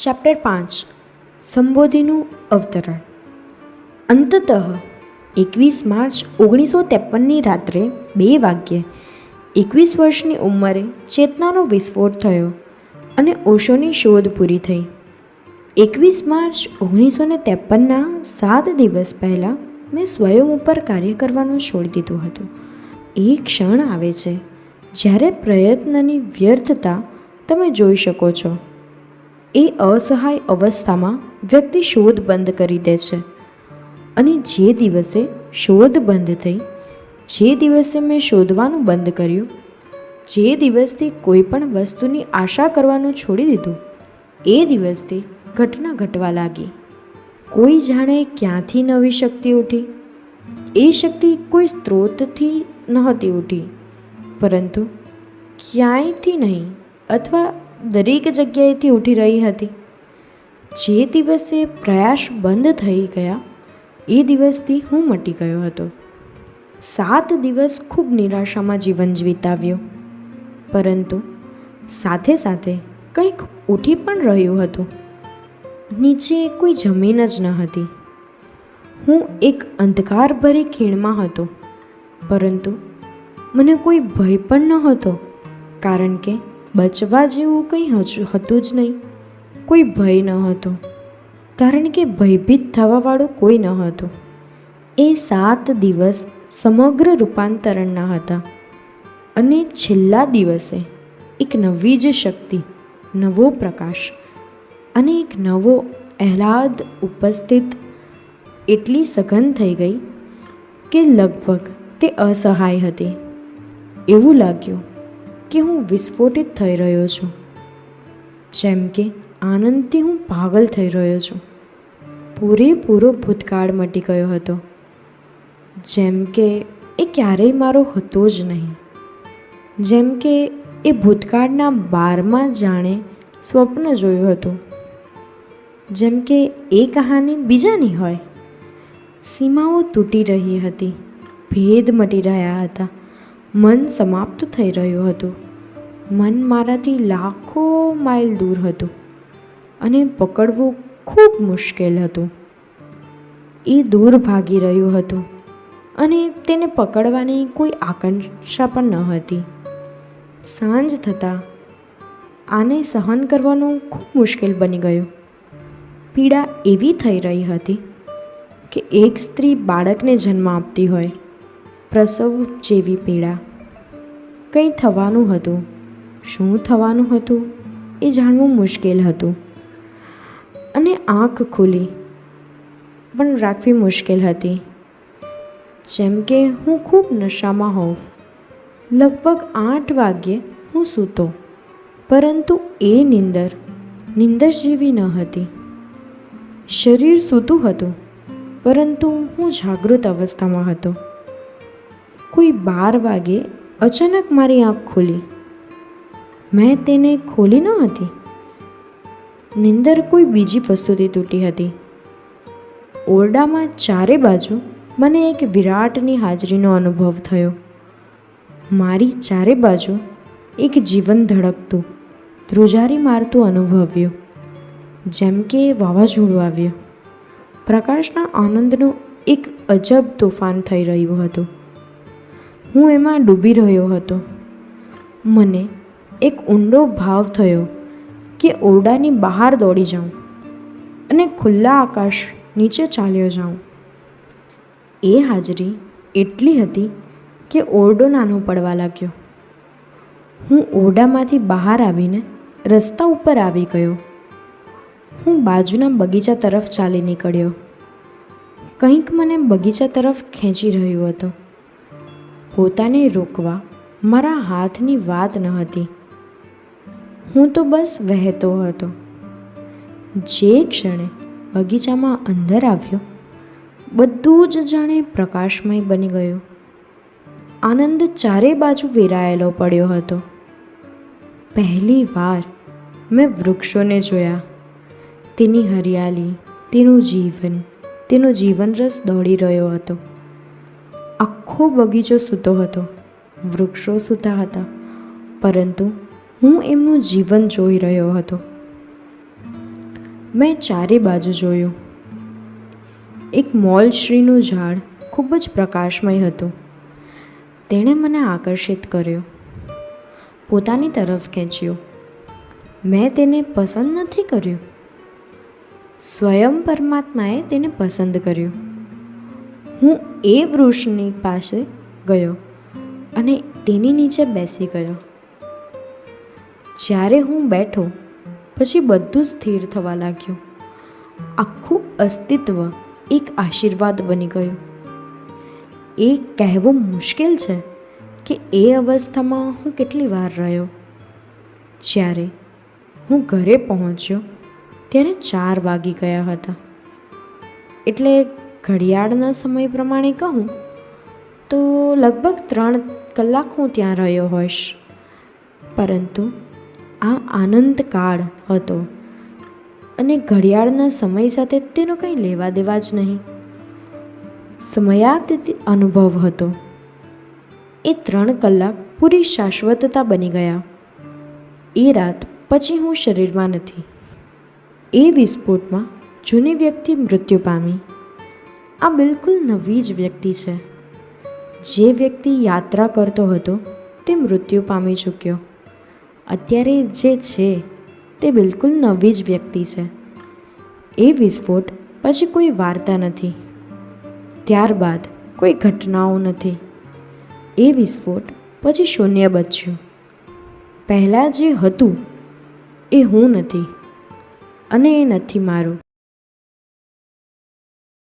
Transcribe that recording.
Chapter પાંચ. સંબોધિનું અવતરણ. અંતતઃ એકવીસ માર્ચ ઓગણીસો ત્રેપનની રાત્રે બે વાગ્યે એકવીસ વર્ષની ઉંમરે ચેતનાનો વિસ્ફોટ થયો અને ઓશોની શોધ પૂરી થઈ. એકવીસ માર્ચ ઓગણીસો ને ત્રેપનના સાત દિવસ પહેલાં મેં સ્વયં ઉપર કાર્ય કરવાનું છોડી દીધું હતું. એ ક્ષણ આવે છે જ્યારે પ્રયત્નની વ્યર્થતા તમે જોઈ શકો છો. એ અસહાય અવસ્થામાં વ્યક્તિ શોધ બંધ કરી દે છે. અને જે દિવસે શોધ બંધ થઈ, જે દિવસે મેં શોધવાનું બંધ કર્યું, જે દિવસથી કોઈ પણ વસ્તુની આશા કરવાનું છોડી દીધું, એ દિવસથી ઘટના ઘટવા લાગી. કોઈ જાણે ક્યાંથી નવી શક્તિ ઉઠી, એ શક્તિ કોઈ સ્ત્રોતથી નહોતી ઉઠી, પરંતુ ક્યાંયથી નહીં અથવા દરેક જગ્યાએથી ઉઠી રહી હતી. જે દિવસે પ્રયાસ બંધ થઈ ગયા, એ દિવસથી હું મટી ગયો હતો. સાત દિવસ ખૂબ નિરાશામાં જીવન વિતાવ્યું. પરંતુ સાથે સાથે કંઈક ઉઠી પણ રહ્યું હતું. નીચે કોઈ જમીન જ ન હતી. હું એક અંધકારભરી ખીણમાં હતો. પરંતુ મને કોઈ ભય પણ ન હતો કારણ કે બચવા જેવું કંઈ હતું જ નહીં. કોઈ ભય ન હતો. કારણ કે ભયભીત થવાવાળું કોઈ ન હતું. એ સાત દિવસ સમગ્ર રૂપાંતરણના હતા. અને છેલ્લા દિવસે એક નવી જ શક્તિ, નવો પ્રકાશ અને એક નવો આહલાદ ઉપસ્થિત એટલી સઘન થઈ ગઈ કે લગભગ તે અસહાય હતી. એવું લાગ્યું કે હું વિસ્ફોટિત થઈ રહ્યો છું. જેમ કે આનંદથી હું પાગલ થઈ રહ્યો છું. પૂરેપૂરો ભૂતકાળ મટી ગયો હતો. જેમ કે એ ક્યારેય મારો હતો જ નહીં. જેમ કે એ ભૂતકાળના બારમાં જાણે સ્વપ્ન જોયું હતું. જેમ કે એ કહાની બીજાની હોય. સીમાઓ તૂટી રહી હતી. ભેદ મટી રહ્યા હતા. મન સમાપ્ત થઈ રહ્યું હતું. મન મારાથી લાખો માઇલ દૂર હતું અને પકડવું ખૂબ મુશ્કેલ હતું. એ દૂર ભાગી રહ્યું હતું અને તેને પકડવાની કોઈ આકાંક્ષા પણ ન હતી. સાંજ થતાં આને સહન કરવાનું ખૂબ મુશ્કેલ બની ગયું. પીડા એવી થઈ રહી હતી કે એક સ્ત્રી બાળકને જન્મ આપતી હોય પ્રસવ જેવી પીડા. કંઈ થવાનું હતું? શું થવાનું હતું? એ જાણવું મુશ્કેલ હતું. અને આંખ ખુલી. પણ રાખવી મુશ્કેલ હતી. જેમ કે હું ખૂબ નશામાં હોઉં. લગભગ આઠ વાગ્યે હું સૂતો. પરંતુ એ નિંદર નિંદર જેવી ન હતી. શરીર સૂતું હતું. પરંતુ હું જાગૃત અવસ્થામાં હતો. કોઈ બાર વાગે અચાનક મારી આંખ ખોલી. મેં તેને ખોલી ન હતી. નિંદર કોઈ બીજી વસ્તુથી તૂટી હતી. ઓરડામાં ચારે બાજુ મને એક વિરાટની હાજરીનો અનુભવ થયો. મારી ચારે બાજુ એક જીવન ધડકતું, ધ્રુજારી મારતું અનુભવ્યું, જેમ કે વાવાઝોડું આવ્યું. પ્રકાશના આનંદનું એક અજબ તોફાન થઈ રહ્યું હતું. હું એમાં ડૂબી રહ્યો હતો. મને એક ઊંડો ભાવ થયો કે ઓરડાની બહાર દોડી જાઉં અને ખુલ્લા આકાશ નીચે ચાલ્યો જાઉં. એ હાજરી એટલી હતી કે ઓરડો નાનો પડવા લાગ્યો. હું ઓરડામાંથી બહાર આવીને રસ્તા ઉપર આવી ગયો. હું બાજુના બગીચા તરફ ચાલી નીકળ્યો. કંઈક મને બગીચા તરફ ખેંચી રહ્યું હતું. પોતાને રોકવા મારા હાથની વાત ન હતી. હું તો બસ વહેતો હતો. જે ક્ષણે બગીચામાં અંદર આવ્યો, બધું જ જાણે પ્રકાશમય બની ગયું. આનંદ ચારે બાજુ વેરાયેલો પડ્યો હતો. પહેલી વાર મેં વૃક્ષોને જોયા. તેની હરિયાળી, તેનું જીવન, તેનો જીવનરસ દોડી રહ્યો હતો. આખો બગીચો સૂતો હતો. વૃક્ષો સૂતા હતા. પરંતુ હું એમનું જીવન જોઈ રહ્યો હતો. મેં ચારે બાજુ જોયું. એક મોલશ્રીનું ઝાડ ખૂબ જ પ્રકાશમય હતું. તેણે મને આકર્ષિત કર્યો. પોતાની તરફ ખેંચ્યો. મેં તેને પસંદ નથી કર્યું. સ્વયં પરમાત્માએ તેને પસંદ કર્યું. હું એ વૃક્ષની પાસે ગયો અને તેની નીચે બેસી ગયો. જ્યારે હું બેઠો, પછી બધું સ્થિર થવા લાગ્યું. આખું અસ્તિત્વ એક આશીર્વાદ બની ગયું. એ કહેવું મુશ્કેલ છે કે એ અવસ્થામાં હું કેટલી વાર રહ્યો. જ્યારે હું ઘરે પહોંચ્યો, ત્યારે ચાર વાગી ગયા હતા. એટલે ઘડિયાળના સમય પ્રમાણે કહું, તો લગભગ ત્રણ કલાક હું ત્યાં રહ્યો હોઈશ. પરંતુ આ આનંદકાળ હતો અને ઘડિયાળના સમય સાથે તેનો કંઈ લેવા દેવા જ નહીં. સમયાતીત અનુભવ હતો. એ ત્રણ કલાક પૂરી શાશ્વતતા બની ગયા. એ રાત પછી હું શરીરમાં નથી. એ વિસ્ફોટમાં જૂની વ્યક્તિ મૃત્યુ પામી. આ બિલકુલ નવી જ વ્યક્તિ છે. જે વ્યક્તિ યાત્રા કરતો હતો, તે મૃત્યુ પામી ચૂક્યો. અત્યારે જે છે, તે બિલકુલ નવી જ વ્યક્તિ છે. એ વિસ્ફોટ પછી કોઈ વાર્તા નથી. ત્યારબાદ કોઈ ઘટનાઓ નથી. એ વિસ્ફોટ પછી શૂન્ય બચ્યું. પહેલાં જે હતું, એ હું નથી. અને એ નથી મારું.